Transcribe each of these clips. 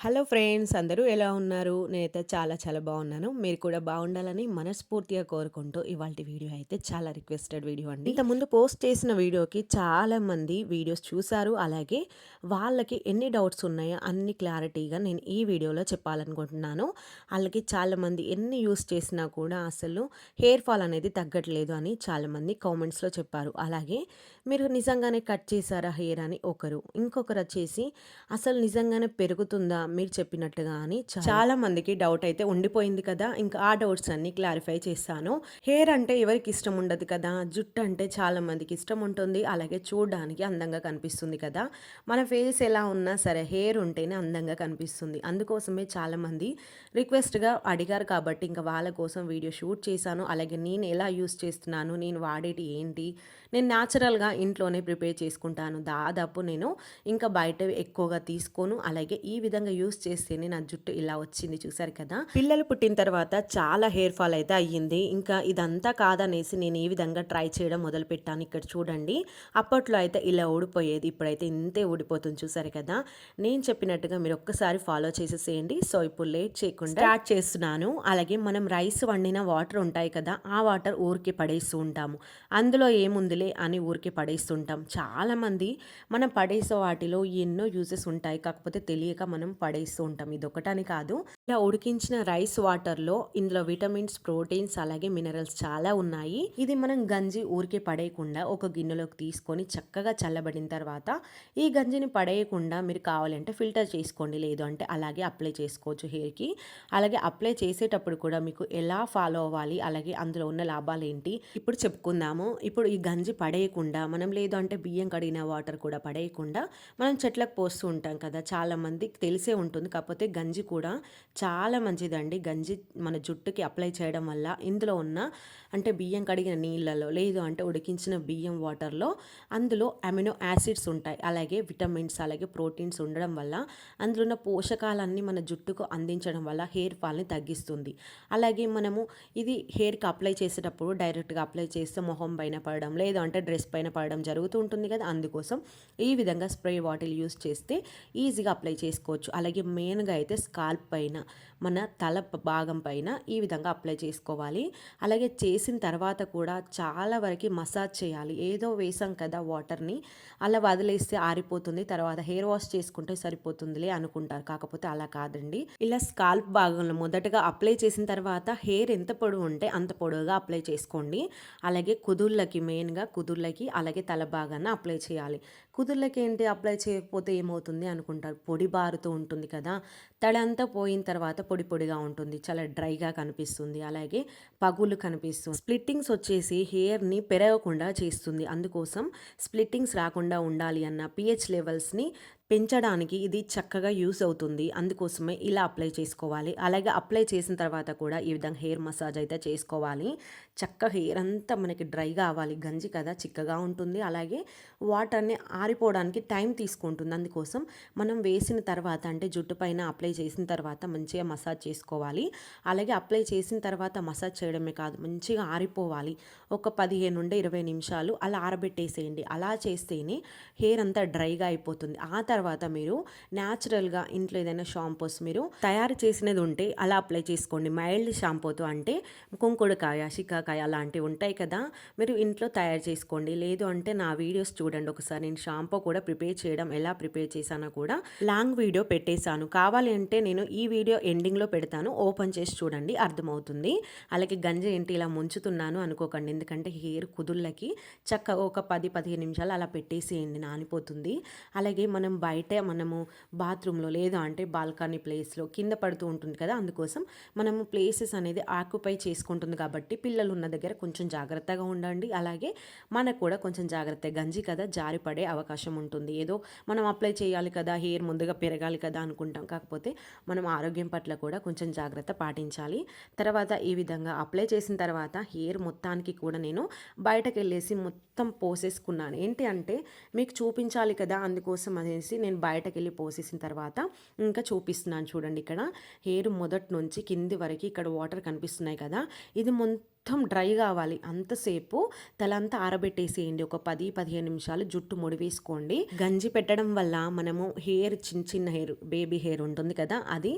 Hello friends అందరూ ఎలా ఉన్నారు? నేనైతే చాలా చాలా బాగున్నాను. మీరు కూడా బాగుండాలని మనస్ఫూర్తిగా కోరుకుంటూ ఇవాళ వీడియో అయితే చాలా రిక్వెస్టెడ్ వీడియో అండి. ఇంతకుముందు పోస్ట్ చేసిన వీడియోకి చాలా మంది వీడియోస్ చూశారు. అలాగే వాళ్ళకి ఎన్ని డౌట్స్ ఉన్నాయో అన్ని క్లారిటీగా నేను ఈ వీడియోలో చెప్పాలనుకుంటున్నాను. వాళ్ళకి చాలామంది ఎన్ని యూస్ చేసినా కూడా అసలు హెయిర్ ఫాల్ అనేది తగ్గట్లేదు అని చాలామంది కామెంట్స్లో చెప్పారు. అలాగే మీరు నిజంగానే కట్ చేశారా హెయిర్ అని ఒకరు ఇంకొకరు వచ్చేసి అసలు నిజంగానే పెరుగుతుందా? మీరు చెప్పినట్టుగా అని చాలా మందికి డౌట్ అయితే ఉండిపోయింది కదా. ఇంకా ఆ డౌట్స్ అన్ని క్లారిఫై చేస్తాను హెయిర్ అంటే ఎవరికి ఇష్టం ఉండదు కదా. జుట్టు అంటే చాలా మందికి ఇష్టం ఉంటుంది. అలాగే చూడడానికి అందంగా కనిపిస్తుంది కదా. మన ఫేస్ ఎలా ఉన్నా సరే హెయిర్ ఉంటేనే అందంగా కనిపిస్తుంది. అందుకోసమే చాలా మంది రిక్వెస్ట్గా అడిగారు కాబట్టి ఇంకా వాళ్ళ కోసం వీడియో షూట్ చేశాను. అలాగే నేను ఎలా యూస్ చేస్తున్నాను? నేను వాడేటి ఏంటి? నేను న్యాచురల్గా ఇంట్లోనే ప్రిపేర్ చేసుకుంటాను. దాదాపు నేను ఇంకా బయట ఎక్కువగా తీసుకోను. అలాగే ఈ విధంగా యూస్ చేస్తేనే నా జుట్టు ఇలా వచ్చింది చూసారు కదా? పిల్లలు పుట్టిన తర్వాత చాలా హెయిర్ ఫాల్ అయితే అయ్యింది. ఇంకా ఇదంతా కాదనేసి నేను ఈ విధంగా ట్రై చేయడం మొదలు పెట్టాను. ఇక్కడ చూడండి అప్పట్లో అయితే ఇలా ఊడిపోయేది ఇప్పుడైతే ఇంతే ఊడిపోతుంది చూసారు కదా? నేను చెప్పినట్టుగా మీరు ఒక్కసారి ఫాలో చేసేసేయండి. సో ఇప్పుడు లేట్ చేయకుండా స్టార్ట్ చేస్తున్నాను. అలాగే మనం రైస్ వండిన వాటర్ ఉంటాయి కదా ఆ వాటర్ ఊరికి పడేస్తూ ఉంటాము. అందులో ఏముందిలే అని ఊరికి పడేస్తుంటాం చాలామంది మనం పడేసే వాటిలో ఎన్నో యూజెస్ ఉంటాయి. కాకపోతే తెలియక మనం పడేస్తూ ఉంటాం. ఇది ఒకటని కాదు. ఇలా ఉడికించిన రైస్ వాటర్లో ఇందులో విటమిన్స్ ప్రోటీన్స్ అలాగే మినరల్స్ చాలా ఉన్నాయి. ఇది మనం గంజి ఊరికే పడేయకుండా ఒక గిన్నెలోకి తీసుకొని చక్కగా చల్లబడిన తర్వాత ఈ గంజిని పడేయకుండా మీరు కావాలంటే ఫిల్టర్ చేసుకోండి. లేదు అంటే అలాగే అప్లై చేసుకోవచ్చు హెయిర్కి. అలాగే అప్లై చేసేటప్పుడు కూడా మీకు ఎలా ఫాలో అవ్వాలి? అలాగే అందులో ఉన్న లాభాలు ఏంటి? ఇప్పుడు చెప్పుకుందాము. ఇప్పుడు ఈ గంజి పడేయకుండా మనం లేదు అంటే బియ్యం కడిగిన వాటర్ కూడా పడేయకుండా మనం చెట్లకు పోస్తూ ఉంటాం కదా. చాలామందికి తెలిసే ఉంటుంది. కాకపోతే గంజి కూడా చాలా మంచిదండి. గంజి మన జుట్టుకి అప్లై చేయడం వల్ల ఇందులో ఉన్న అంటే బియ్యం కడిగిన నీళ్ళలో లేదు అంటే ఉడికించిన బియ్యం వాటర్లో అందులో అమినో యాసిడ్స్ ఉంటాయి. అలాగే విటమిన్స్ అలాగే ప్రోటీన్స్ ఉండడం వల్ల అందులో ఉన్న పోషకాలన్నీ మన జుట్టుకు అందించడం వల్ల హెయిర్ ఫాల్ని తగ్గిస్తుంది. అలాగే మనము ఇది హెయిర్కి అప్లై చేసేటప్పుడు డైరెక్ట్గా అప్లై చేస్తే మొహం పైన పడడం లేదు అంటే డ్రెస్ పైన పడడం జరుగుతూ ఉంటుంది కదా. అందుకోసం ఈ విధంగా స్ప్రే బాటిల్ యూస్ చేస్తే ఈజీగా అప్లై చేసుకోవచ్చు. అలాగే మెయిన్గా అయితే స్కాల్ప్ పైన మన తల భాగం పైన ఈ విధంగా అప్లై చేసుకోవాలి. అలాగే చేసిన తర్వాత కూడా చాలా వరకు మసాజ్ చేయాలి. ఏదో వేసాం కదా వాటర్ని అలా వదిలేస్తే ఆరిపోతుంది తర్వాత హెయిర్ వాష్ చేసుకుంటే సరిపోతుందిలే అనుకుంటారు. కాకపోతే అలా కాదండి. ఇలా స్కాల్ప్ భాగంలో మొదటగా అప్లై చేసిన తర్వాత హెయిర్ ఎంత పొడవు ఉంటే అంత పొడవుగా అప్లై చేసుకోండి. అలాగే కుదుళ్ళకి మెయిన్గా కుదుళ్ళకి అలాగే తల భాగాన్ని అప్లై చేయాలి. కుదుళ్ళకి ఏంటి అప్లై చేయకపోతే ఏమవుతుంది అనుకుంటారు? పొడి బారుతూ ఉంటుంది కదా. తడంతా పోయిన తర్వాత పొడి పొడిగా ఉంటుంది. చాలా డ్రైగా కనిపిస్తుంది. అలాగే పగులు కనిపిస్తుంది. స్ప్లిట్టింగ్స్ వచ్చేసి హెయిర్ని పెరగకుండా చేస్తుంది. అందుకోసం స్ప్లిట్టింగ్స్ రాకుండా ఉండాలి అన్న పిహెచ్ లెవెల్స్ని పెంచడానికి ఇది చక్కగా యూస్ అవుతుంది. అందుకోసమే ఇలా అప్లై చేసుకోవాలి. అలాగే అప్లై చేసిన తర్వాత కూడా ఈ విధంగా హెయిర్ మసాజ్ అయితే చేసుకోవాలి. చక్క హెయిర్ అంతా మనకి డ్రైగా అవ్వాలి గంజి కదా చిక్కగా ఉంటుంది. అలాగే వాటర్ని ఆరిపోవడానికి టైం తీసుకుంటుంది. అందుకోసం మనం వేసిన తర్వాత అంటే జుట్టు పైన అప్లై చేసిన తర్వాత మంచిగా మసాజ్ చేసుకోవాలి. అలాగే అప్లై చేసిన తర్వాత మసాజ్ చేయడమే కాదు మంచిగా ఆరిపోవాలి. ఒక పదిహేను నుండి ఇరవై నిమిషాలు అలా ఆరబెట్టేసేయండి. అలా చేస్తేనే హెయిర్ అంతా డ్రైగా అయిపోతుంది. ఆ తర్వాత తర్వాత మీరు న్యాచురల్గా ఇంట్లో ఏదైనా షాంపూస్ మీరు తయారు చేసినది ఉంటే అలా అప్లై చేసుకోండి. మైల్డ్ షాంపూతో అంటే కుంకుడుకాయ షికాకాయ అలాంటివి ఉంటాయి కదా మీరు ఇంట్లో తయారు చేసుకోండి. లేదు అంటే నా వీడియోస్ చూడండి. ఒకసారి నేను షాంపూ కూడా ప్రిపేర్ చేయడం ఎలా ప్రిపేర్ చేశానో కూడా లాంగ్ వీడియో పెట్టేశాను. కావాలి అంటే నేను ఈ వీడియో ఎండింగ్లో పెడతాను. ఓపెన్ చేసి చూడండి అర్థమవుతుంది. అలాగే గంజ ఏంటి ఇలా ముంచుతున్నాను అనుకోకండి. ఎందుకంటే హెయిర్ కుదుళ్ళకి చక్కగా ఒక పది పదిహేను నిమిషాలు అలా పెట్టేసేయండి నానిపోతుంది. అలాగే మనం బయట మనము బాత్రూంలో లేదా అంటే బాల్కనీ ప్లేస్లో కింద పడుతూ ఉంటుంది కదా అందుకోసం మనము ప్లేసెస్ అనేది ఆక్యుపై చేసుకుంటుంది కాబట్టి పిల్లలు ఉన్న దగ్గర కొంచెం జాగ్రత్తగా ఉండండి. అలాగే మనకు కూడా కొంచెం జాగ్రత్త గంజి కదా జారి పడే అవకాశం ఉంటుంది. ఏదో మనం అప్లై చేయాలి కదా హెయిర్ ముందుగా పెరగాలి కదా అనుకుంటాం. కాకపోతే మనం ఆరోగ్యం పట్ల కూడా కొంచెం జాగ్రత్త పాటించాలి. తర్వాత ఈ విధంగా అప్లై చేసిన తర్వాత హెయిర్ మొత్తానికి కూడా నేను బయటకు వెళ్ళేసి మొత్తం పోసేసుకున్నాను. ఏంటి అంటే మీకు చూపించాలి కదా అందుకోసం అనేసి నేను బయటకు వెళ్ళి పోసేసిన తర్వాత ఇంకా చూపిస్తున్నాను చూడండి ఇక్కడ. హెయిర్ మొదటి నుంచి కింది వరకు ఇక్కడ వాటర్ కనిపిస్తున్నాయి కదా. ఇది మొత్తం మొత్తం డ్రై కావాలి. అంతసేపు తలంతా ఆరబెట్టేసేయండి. ఒక పది పదిహేను నిమిషాలు జుట్టు ముడి వేసుకోండి గంజి పెట్టడం వల్ల మనము హెయిర్ చిన్న చిన్న హెయిర్ బేబీ హెయిర్ ఉంటుంది కదా అది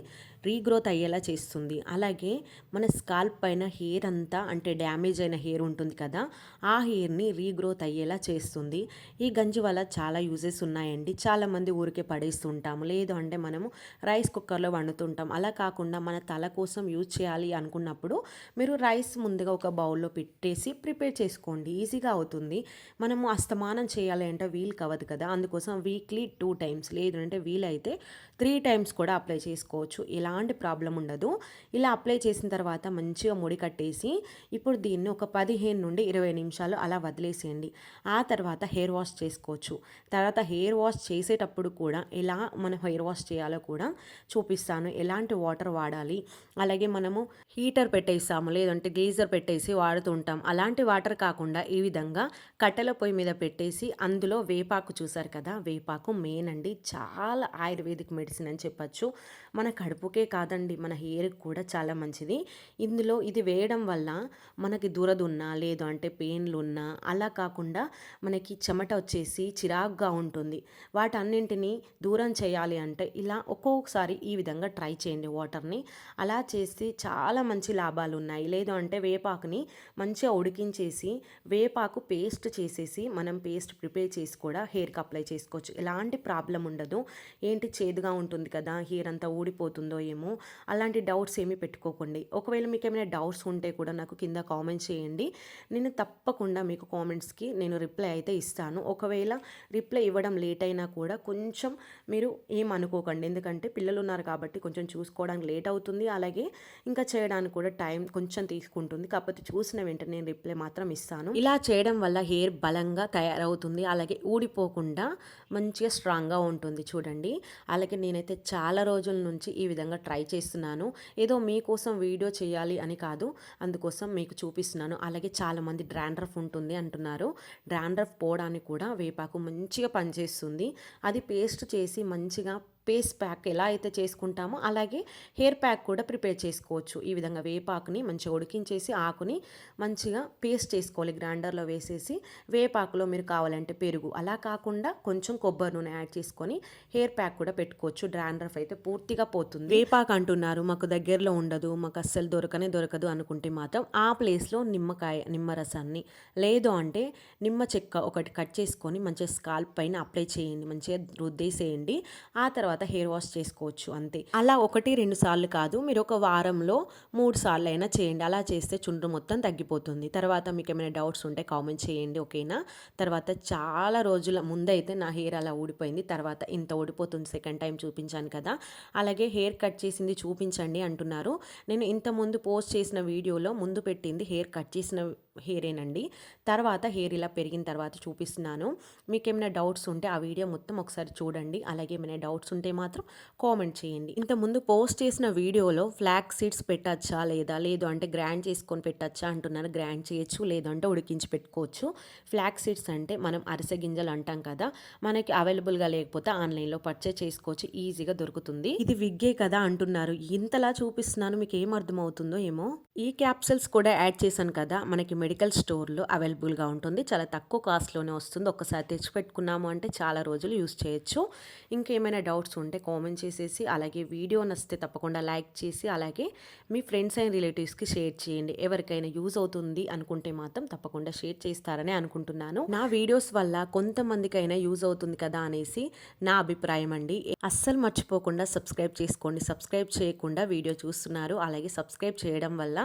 రీగ్రోత్ అయ్యేలా చేస్తుంది. అలాగే మన స్కాల్ప్ పైన హెయిర్ అంతా అంటే డ్యామేజ్ అయిన హెయిర్ ఉంటుంది కదా ఆ హెయిర్ని రీగ్రోత్ అయ్యేలా చేస్తుంది. ఈ గంజి వల్ల చాలా యూజెస్ ఉన్నాయండి. చాలామంది ఊరికే పడేస్తుంటాము. లేదు అంటే మనము రైస్ కుక్కర్లో వండుతుంటాం. అలా కాకుండా మన తల కోసం యూజ్ చేయాలి అనుకున్నప్పుడు మీరు రైస్ ముందుగా ఒక బౌల్లో పెట్టేసి ప్రిపేర్ చేసుకోండి. ఈజీగా అవుతుంది. మనము అస్తమానం చేయాలి అంటే వీల్ కవదు కదా. అందుకోసం వీక్లీ టూ టైమ్స్ లేదు అంటే వీలైతే త్రీ టైమ్స్ కూడా అప్లై చేసుకోవచ్చు. ఎలాంటి ప్రాబ్లం ఉండదు. ఇలా అప్లై చేసిన తర్వాత మంచిగా ముడి కట్టేసి ఇప్పుడు దీన్ని ఒక పదిహేను నుండి ఇరవై నిమిషాలు అలా వదిలేసేయండి. ఆ తర్వాత హెయిర్ వాష్ చేసుకోవచ్చు. తర్వాత హెయిర్ వాష్ చేసేటప్పుడు కూడా ఎలా మనం హెయిర్ వాష్ చేయాలో కూడా చూపిస్తాను. ఎలాంటి వాటర్ వాడాలి? అలాగే మనము హీటర్ పెట్టేస్తాము. లేదంటే గీజర్ పెట్టేసి వాడుతూ ఉంటాం అలాంటి వాటర్ కాకుండా ఈ విధంగా కట్టెల పొయ్యి మీద పెట్టేసి అందులో వేపాకు చూసారు కదా? వేపాకు మెయిన్ అండి. చాలా ఆయుర్వేదిక్ మెడిసిన్ అని చెప్పచ్చు. మన కడుపుకే కాదండి మన హెయిర్కి కూడా చాలా మంచిది. ఇందులో ఇది వేయడం వల్ల మనకి దురదున్నా లేదు అంటే పెయిన్లు ఉన్నా అలా కాకుండా మనకి చెమట వచ్చేసి చిరాగ్గా ఉంటుంది. వాటన్నింటినీ దూరం చేయాలి అంటే ఇలా ఒక్కొక్కసారి ఈ విధంగా ట్రై చేయండి వాటర్ని. అలా చేస్తే చాలా మంచి లాభాలు ఉన్నాయి లేదు అంటే వేపాకుని మంచిగా ఉడికించేసి వేపాకు పేస్ట్ చేసేసి మనం పేస్ట్ ప్రిపేర్ చేసి కూడా హెయిర్కి అప్లై చేసుకోవచ్చు. ఎలాంటి ప్రాబ్లం ఉండదు. ఏంటి చేదుగా ఉంటుంది కదా హెయిర్ అంతా ఊడిపోతుందో ఏమో అలాంటి డౌట్స్ ఏమీ పెట్టుకోకండి. ఒకవేళ మీకు ఏమైనా డౌట్స్ ఉంటే కూడా నాకు కింద కామెంట్ చేయండి. నేను తప్పకుండా మీకు కామెంట్స్కి నేను రిప్లై అయితే ఇస్తాను. ఒకవేళ రిప్లై ఇవ్వడం లేట్ అయినా కూడా కొంచెం మీరు ఏమనుకోకండి ఎందుకంటే పిల్లలు ఉన్నారు కాబట్టి కొంచెం చూసుకోవడానికి లేట్ అవుతుంది. అలాగే ఇంకా చేయడానికి కూడా టైం కొంచెం తీసుకుంటుంది. కాకపోతే చూసిన వెంటనే నేను రిప్లై మాత్రం ఇస్తాను. ఇలా చేయడం వల్ల హెయిర్ బలంగా తయారవుతుంది. అలాగే ఊడిపోకుండా మంచిగా స్ట్రాంగ్గా ఉంటుంది చూడండి. అలాగే నేనైతే చాలా రోజుల నుంచి ఈ విధంగా ట్రై చేస్తున్నాను. ఏదో మీకోసం వీడియో చేయాలి అని కాదు అందుకోసం మీకు చూపిస్తున్నాను. అలాగే చాలామంది డ్రాండ్రఫ్ ఉంటుంది అంటున్నారు. డ్రాండ్రఫ్ పోవడానికి కూడా వేపాకు మంచిగా పనిచేస్తుంది. అది పేస్ట్ చేసి మంచిగా పేస్ ప్యాక్ ఎలా అయితే చేసుకుంటామో అలాగే హెయిర్ ప్యాక్ కూడా ప్రిపేర్ చేసుకోవచ్చు. ఈ విధంగా వేపాకుని మంచిగా ఉడికించేసి ఆకుని మంచిగా పేస్ట్ చేసుకోవాలి. గ్రైండర్లో వేసేసి వేపాకులో మీరు కావాలంటే పెరుగు. అలా కాకుండా కొంచెం కొబ్బరి నూనె యాడ్ చేసుకొని హెయిర్ ప్యాక్ కూడా పెట్టుకోవచ్చు. డ్రాండ్రఫ్ అయితే పూర్తిగా పోతుంది. వేపాకు అంటున్నారు. మాకు దగ్గరలో ఉండదు. మాకు అస్సలు దొరకనే దొరకదు అనుకుంటే మాత్రం ఆ ప్లేస్లో నిమ్మకాయ నిమ్మరసాన్ని లేదు అంటే నిమ్మ చెక్క ఒకటి కట్ చేసుకొని మంచిగా స్కాల్ప్ పైన అప్లై చేయండి. మంచిగా రుద్దేసేయండి. ఆ తర్వాత తర్వాత హెయిర్ వాష్ చేసుకోవచ్చు అంతే. అలా ఒకటి రెండు సార్లు కాదు. మీరు ఒక వారంలో మూడు సార్లు అయినా చేయండి. అలా చేస్తే చుండ్రు మొత్తం తగ్గిపోతుంది. తర్వాత మీకు ఏమైనా డౌట్స్ ఉంటే కామెంట్ చేయండి ఓకేనా? తర్వాత చాలా రోజుల ముందైతే నా హెయిర్ అలా ఊడిపోయింది. తర్వాత ఇంత ఊడిపోతుంది. సెకండ్ టైం చూపించాను కదా. అలాగే హెయిర్ కట్ చేసింది చూపించండి అంటున్నారు. నేను ఇంత ముందు పోస్ట్ చేసిన వీడియోలో ముందు పెట్టింది హెయిర్ కట్ చేసిన హెయిరేనండి తర్వాత హెయిర్ ఇలా పెరిగిన తర్వాత చూపిస్తున్నాను. మీకు ఏమైనా డౌట్స్ ఉంటే ఆ వీడియో మొత్తం ఒకసారి చూడండి. అలాగే ఏమైనా డౌట్స్ ఉంటే మాత్రం కామెంట్ చేయండి. ఇంతకుముందు పోస్ట్ చేసిన వీడియోలో ఫ్లాక్ సీడ్స్ పెట్టచ్చా లేదా? లేదు అంటే గ్రైండ్ చేసుకొని పెట్టచ్చా అంటున్నారు. గ్రైండ్ చేయొచ్చు లేదంటే ఉడికించి పెట్టుకోవచ్చు. ఫ్లాక్ సీడ్స్ అంటే మనం అరిసె గింజలు అంటాం కదా మనకి అవైలబుల్గా లేకపోతే ఆన్లైన్లో పర్చేస్ చేసుకోవచ్చు. ఈజీగా దొరుకుతుంది. ఇది విగ్గే కదా అంటున్నారు. ఇంతలా చూపిస్తున్నాను మీకు ఏం అర్థమవుతుందో ఏమో? ఈ క్యాప్సల్స్ కూడా యాడ్ చేశాను కదా మనకి మెడికల్ స్టోర్లో అవైలబుల్గా ఉంటుంది. చాలా తక్కువ కాస్ట్లోనే వస్తుంది. ఒకసారి తెచ్చిపెట్టుకున్నాము అంటే చాలా రోజులు యూస్ చేయొచ్చు. ఇంకేమైనా డౌట్స్ ఉంటే కామెంట్ చేసేసి అలాగే వీడియో నచ్చితే తప్పకుండా లైక్ చేసి అలాగే మీ ఫ్రెండ్స్ అండ్ రిలేటివ్స్కి షేర్ చేయండి. ఎవరికైనా యూజ్ అవుతుంది అనుకుంటే మాత్రం తప్పకుండా షేర్ చేస్తారని అనుకుంటున్నాను. నా వీడియోస్ వల్ల కొంతమందికైనా యూజ్ అవుతుంది కదా అనేసి నా అభిప్రాయం అండి. అస్సలు మర్చిపోకుండా సబ్స్క్రైబ్ చేసుకోండి. సబ్స్క్రైబ్ చేయకుండా వీడియో చూస్తున్నారు. అలాగే సబ్స్క్రైబ్ చేయడం వల్ల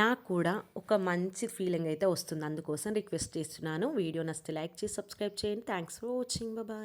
నాకు కూడా ఒక మంచి ఫీల్ ఫీలింగ్ అయితే వస్తుంది. అందుకోసం రిక్వెస్ట్ చేస్తున్నాను. వీడియో నచ్చితే లైక్ చేసి సబ్స్క్రైబ్ చేయండి. Thanks for watching bye